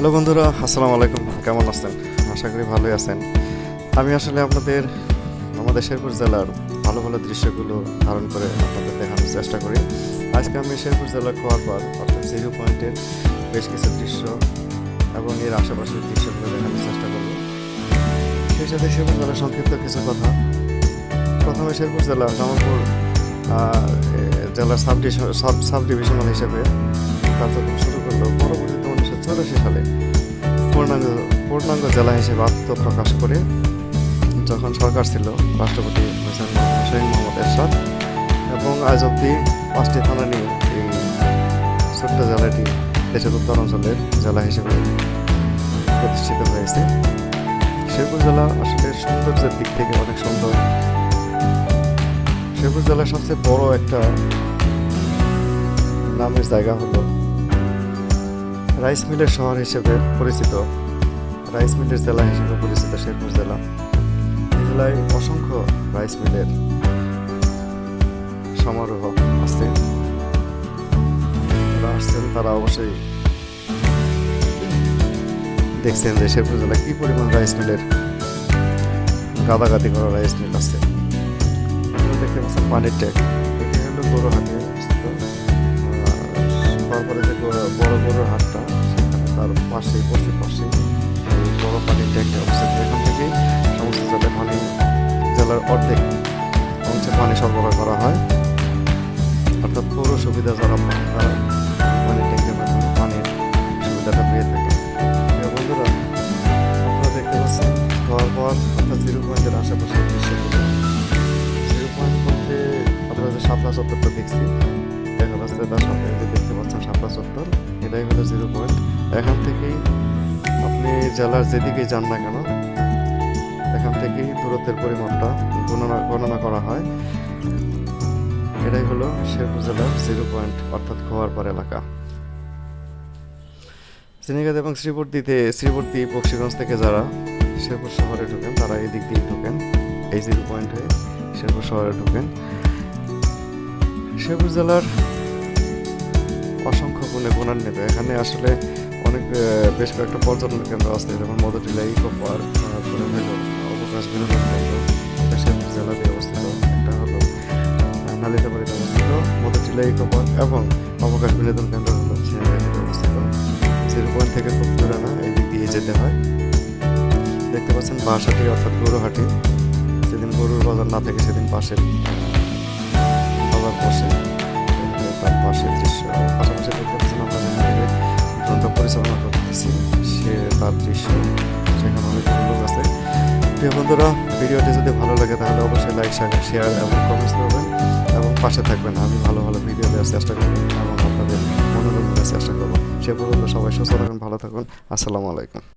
Hello বন্ধুরা, আসসালামু আলাইকুম। কেমন আছেন? আশা করি ভালোই আছেন। আমি আসলে আপনাদের, আমাদের শেরপুর জেলার ভালো ভালো দৃশ্যগুলো ধারণ করে আপনাদের দেখানোর চেষ্টা করি। আজকে আমি শেরপুর জেলার খোয়ার পর অর্থাৎ জিরো পয়েন্টের বেশ কিছু দৃশ্য এবং এর আশেপাশের দৃশ্যগুলো দেখানোর চেষ্টা করব। সেই সাথে শেরপুর জেলার সংক্ষিপ্ত কিছু কথা। প্রথমে শেরপুর জেলা জামালপুর জেলার সাব সাব সাব ডিভিশনাল হিসেবে কার্যক্রম শুরু করল। পরবর্তীতে সালে পূর্ণাঙ্গ পূর্ণাঙ্গ জেলা হিসেবে আত্মপ্রকাশ করে যখন সরকার ছিল, রাষ্ট্রপতি হোসেন হোসেন মোহাম্মদ এরশাদ, এবং আজ অব্দি পাঁচটি থানা নিয়ে এই ছোট্ট জেলাটি দেশের উত্তরাঞ্চলের জেলা হিসেবে প্রতিষ্ঠিত হয়েছে। শেরপুর জেলা আসলে সৌন্দর্যের দিক থেকে অনেক সুন্দর। শেরপুর জেলার সবচেয়ে বড় একটা নামের জায়গা হলো রাইস মিলের শহর হিসেবে পরিচিত, রাইস মিলের জেলা হিসেবে পরিচিত শেরপুর জেলা। এই জেলায় অসংখ্য রাইস মিলের সমারোহ আছে। যারা আসছেন তারা অবশ্যই দেখছেন যে শেরপুর জেলায় কি পরিমাণ রাইস মিলের গাদাগাদি করা রাইস মিল আছে। দেখতে পাচ্ছেন পানির ট্যাঙ্ক। এখানে হলো গরুহাটে অবস্থিত। তারপরে যে গরু- বড় গরুর হাটটা তার পাশেই পশ্চিম পাশে। বড় পানির ট্যাঙ্কে অবস্থিত এখান থেকে সমস্ত জেলায় পানি জেলার অর্ধেক অংশে পানি সরবরাহ করা হয়। অর্থাৎ পৌর সুবিধা যারা পান, তারা পানির ট্যাঙ্কের মাধ্যমে পানির সুবিধাটা পেয়ে থাকে। বন্ধুরা, আপনারা দেখতে পাচ্ছেন খাওয়ার পর অর্থাৎ জিরো পয়েন্টের আশেপাশে দৃশ্যগুলো জিরো পয়েন্ট বলতে আপনারা যে শাপলা চত্বরটা দেখছি দেখা যাচ্ছে তার সাথে শাপলা চত্বর এটাই হলো জিরো পয়েন্ট এখান থেকেই আপনি জেলার যেদিকেই যান না কেন, এখান থেকেই দূরত্বের পরিমাপটা গণনা গণনা করা হয়। এটাই হলো শেরপুর জেলার জিরো পয়েন্ট অর্থাৎ খোয়ারপাড় এলাকা। চিনিগাদ এবং শ্রীবর্তীতে শ্রীবর্তী বক্সিগঞ্জ থেকে যারা শেরপুর শহরে ঢোকেন, তারা এই দিক দিয়ে ঢোকেন। এই জিরো পয়েন্ট হয়ে শেরপুর শহরে ঢোকেন। শেরপুর জেলার অসংখ্য গুণে গুণান্বিত। এখানে আসলে অনেক বেশ কয়েকটা পর্যটন কেন্দ্র আছে, যেমন মধুটিলা, ইকো পার্ক অবকাশ বিনোদন কেন্দ্র জেলাতে অবস্থিত। একটা হলো নালিতাবাড়িতে অবস্থিত মধুটিলা, ইকো পার্ক এবং অবকাশ বিনোদন কেন্দ্র হলো অবস্থিত। পয়েন্ট থেকে খুব দূরে না এই দিক দিয়ে যেতে হয়। দেখতে পাচ্ছেন বাঁশহাটি, অর্থাৎ গরুহাটি। যেদিন গরুর বাজার না থাকে, সেদিন পাশের বাজার বসে। তার পাশে দৃশ্য পাশাপাশি দেখতে আমরা ড্রোনটা পরিচালনা করতেছি, সে তার দৃশ্য সেখানে অনেক লোক আছে। প্রিয় বন্ধুরা, ভিডিওটি যদি ভালো লাগে তাহলে অবশ্যই লাইক শেয়ার এবং কমেন্টস করবেন এবং পাশে থাকবেন। আমি ভালো ভালো ভিডিও দেওয়ার চেষ্টা করব এবং আপনাদের মনোরঞ্জনের চেষ্টা করব। সে পর্যন্ত সবাই সুস্থ থাকুন, ভালো থাকুন। আসসালামু আলাইকুম।